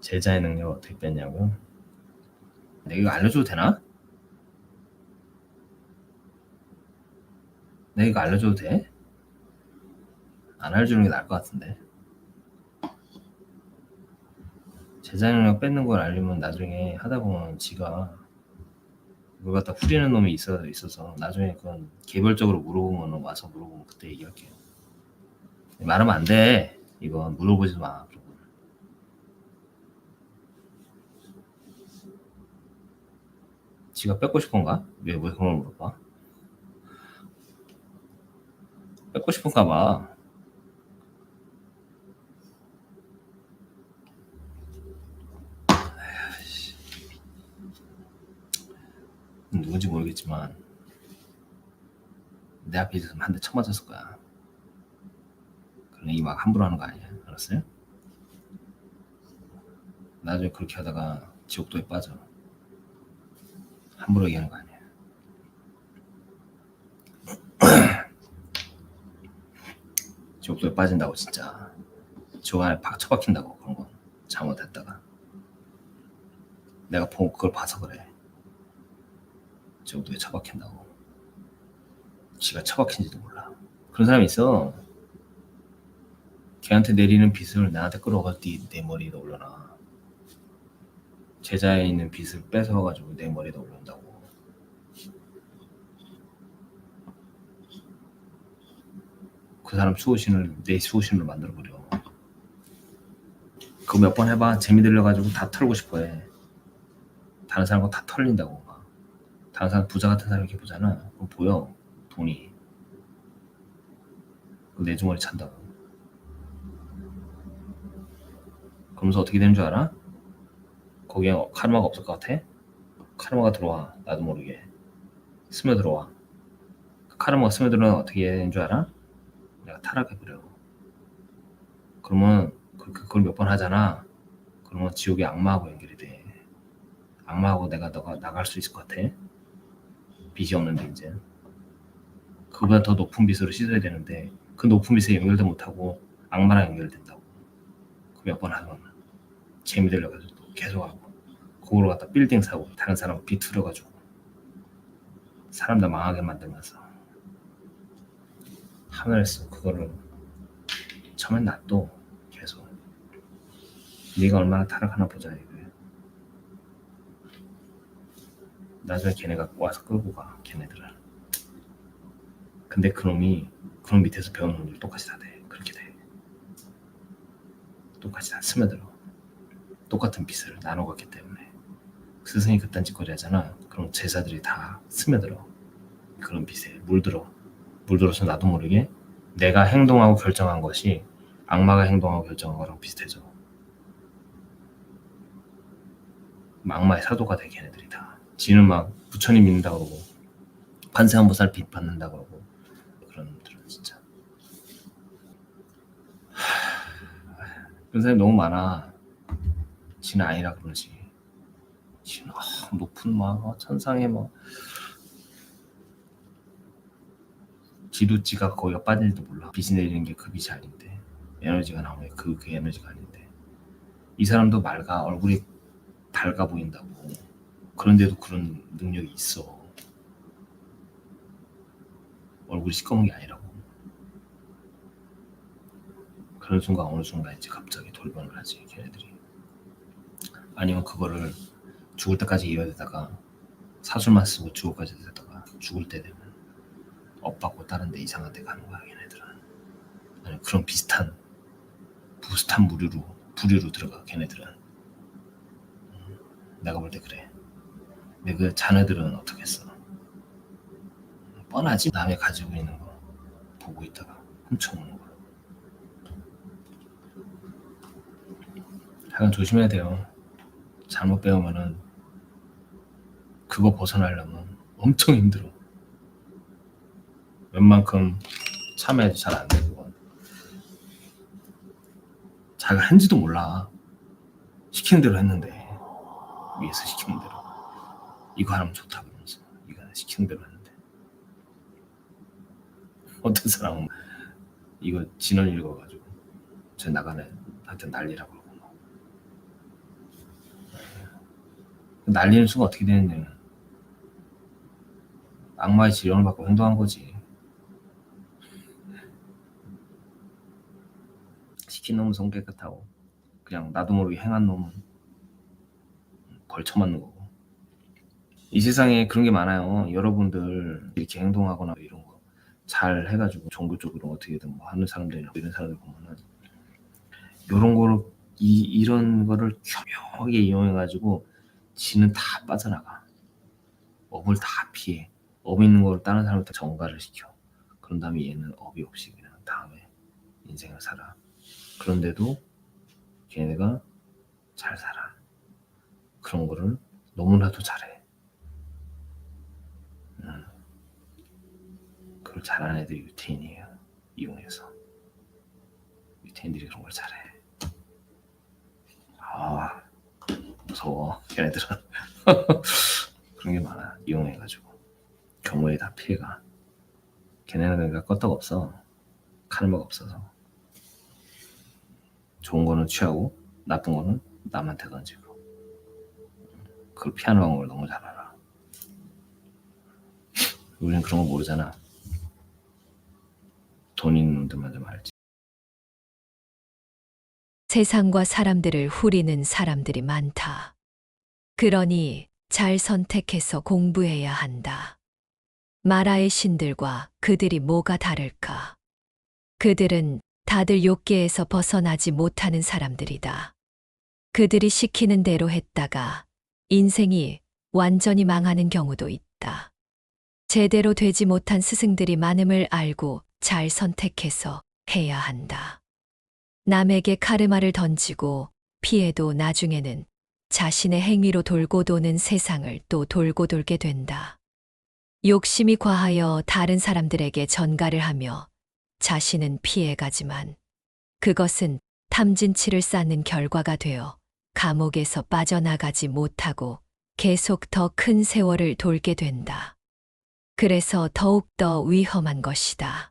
제자의 능력을 어떻게 뺐냐고? 내가 이거 알려줘도 되나? 내가 이거 알려줘도 돼? 안 알려주는 게 나을 것 같은데. 제자 능력 뺏는 걸 알리면 나중에 하다 보면 지가 그걸 갖다 후리는 놈이 있어, 있어서 나중에 그건 개별적으로 물어보면 와서 물어보면 그때 얘기할게요. 말하면 안 돼. 이건 물어보지도 마. 그러고. 지가 뺏고 싶은가? 왜, 왜 그런 걸 물어봐? 뺏고 싶은가 봐. 누군지 모르겠지만 내 앞에 있으면 한 대 쳐맞았을 거야. 그러니 막 함부로 하는 거 아니야. 알았어요? 나중에 그렇게 하다가 지옥도에 빠져. 함부로 얘기하는 거 아니야. 지옥도에 빠진다고 진짜. 지옥 안에 팍 처박힌다고 그런 건 잘못했다가. 내가 보 그걸 봐서 그래. 지옥도에 처박힌다고. 지가 처박힌지도 몰라. 그런 사람이 있어. 걔한테 내리는 빚을 나한테 끌어가지고 네, 내 머리에 올려놔. 제자에 있는 빚을 뺏어가지고 내 머리에 올린다고. 그 사람 수호신을 내 수호신으로 만들어버려. 그거 몇 번 해봐. 재미 들려가지고 다 털고 싶어해. 다른 사람 거다 털린다고. 막. 다른 사람 부자 같은 사람 이렇게 보잖아. 그럼 보여. 돈이. 그내 주머니 찬다고. 그러면서 어떻게 되는 줄 알아? 거기에 카르마가 없을 것 같아? 카르마가 들어와. 나도 모르게. 스며들어와. 그 카르마가 스며들어면 어떻게 되는 줄 알아? 내가 타락해버려. 그러면 그, 그걸 몇 번 하잖아. 그러면 지옥의 악마하고 연결이 돼. 악마하고 내가 너가 나갈 수 있을 것 같아? 빚이 없는데 이제. 그보다 더 높은 빚으로 씻어야 되는데 그 높은 빚에 연결도 못하고 악마랑 연결된다고. 그 몇 번 하면 재미 들려가지고 또 계속 하고 그거로 갖다 빌딩 사고 다른 사람 비틀어 가지고 사람 다 망하게 만들면서 하늘에서 그거를 처음엔 놔둬 계속. 네가 얼마나 타락하나 보자 이거예요 나중에 걔네가 와서 끌고 가 걔네들을. 근데 그놈이 그놈 밑에서 배운 놈들 똑같이 다 돼. 그렇게 돼. 똑같이 다 스며들어 똑같은 빛을 나눠갔기 때문에 스승이 그딴 짓거리 하잖아. 그럼 제자들이 다 스며들어. 그런 빛에 물들어. 물들어서 나도 모르게 내가 행동하고 결정한 것이 악마가 행동하고 결정한 거랑 비슷해져. 악마의 사도가 돼 걔네들이 다. 지는 막 부처님 믿는다 그러고 관세음보살 빛 받는다 그러고 그런 놈들은 진짜. 하, 그런 사람이 너무 많아 지는 아니라 그러지. 지는 아, 높은 막 어, 천상에 뭐 지루지가 거기가 빠질지도 몰라. 빛이 내리는 게 그 빛이 아닌데 에너지가 나오는 게 그, 그 에너지가 아닌데. 이 사람도 맑아. 얼굴이 밝아 보인다고. 그런데도 그런 능력이 있어. 얼굴이 시꺼먼 게 아니라고. 그런 순간 어느 순간 이제 갑자기 돌변을 하지 걔네들이 아니면 그거를 죽을 때까지 이어되다가 사술만 쓰고 죽을까지 되다가 죽을 때 되면 엇받고 다른 데 이상한 데 가는 거야 걔네들은 아니 그런 비슷한 비슷한 부류로 부류로 들어가 걔네들은. 음, 내가 볼 때 그래. 근데 그 자네들은 어떻게 했어? 뻔하지. 남이 가지고 있는 거 보고 있다가 훔쳐오는 거. 하여간 조심해야 돼요 잘못 배우면은 그거 벗어나려면 엄청 힘들어 웬만큼 참여해도 잘 안 돼, 그건. 자기가 한지도 몰라. 시키는 대로 했는데, 위에서 시키는 대로. 이거 하면 좋다, 그러면서. 이거 시키는 대로 했는데. 어떤 사람은 이거 진원 읽어가지고, 저 나가네, 하여튼 난리라고 그러고. 막. 날리는 수가 어떻게 되는데 악마의 지령을 받고 행동한 거지. 시킨 놈은 손 깨끗하고 그냥 나도 모르게 행한 놈은 벌쳐맞는 거고. 이 세상에 그런 게 많아요. 여러분들 이렇게 행동하거나 이런 거 잘 해가지고 종교 쪽으로 어떻게든 뭐 하는 사람들이나 이런 사람들 보면은 이런 거를 이 이런 거를 교묘하게 이용해가지고 지는 다 빠져나가. 업을 다 피해. 업 있는 걸 다른 사람한테 전가를 시켜. 그런 다음에 얘는 업이 없이 그냥 다음에 인생을 살아. 그런데도 걔네가 잘 살아. 그런 거를 너무나도 잘해. 음. 그걸 잘하는 애들이 유태인이에요. 이용해서. 유태인들이 그런 걸 잘해. 아, 무서워. 걔네들은. 그런 게 많아. 이용해가지고. 경우에 다 피해가. 걔네는 그러니까 껐떡 없어. 카르마가 없어서. 좋은 거는 취하고, 나쁜 거는 남한테 던지고. 그걸 피하는 방법을 너무 잘 알아. 우리는 그런 거 모르잖아. 돈 있는 놈들만 좀 알지. 세상과 사람들을 후리는 사람들이 많다. 그러니 잘 선택해서 공부해야 한다. 마라의 신들과 그들이 뭐가 다를까? 그들은 다들 욕계에서 벗어나지 못하는 사람들이다. 그들이 시키는 대로 했다가 인생이 완전히 망하는 경우도 있다. 제대로 되지 못한 스승들이 많음을 알고 잘 선택해서 해야 한다. 남에게 카르마를 던지고 피해도 나중에는 자신의 행위로 돌고 도는 세상을 또 돌고 돌게 된다. 욕심이 과하여 다른 사람들에게 전가를 하며 자신은 피해가지만 그것은 탐진치를 쌓는 결과가 되어 감옥에서 빠져나가지 못하고 계속 더 큰 세월을 돌게 된다. 그래서 더욱더 위험한 것이다.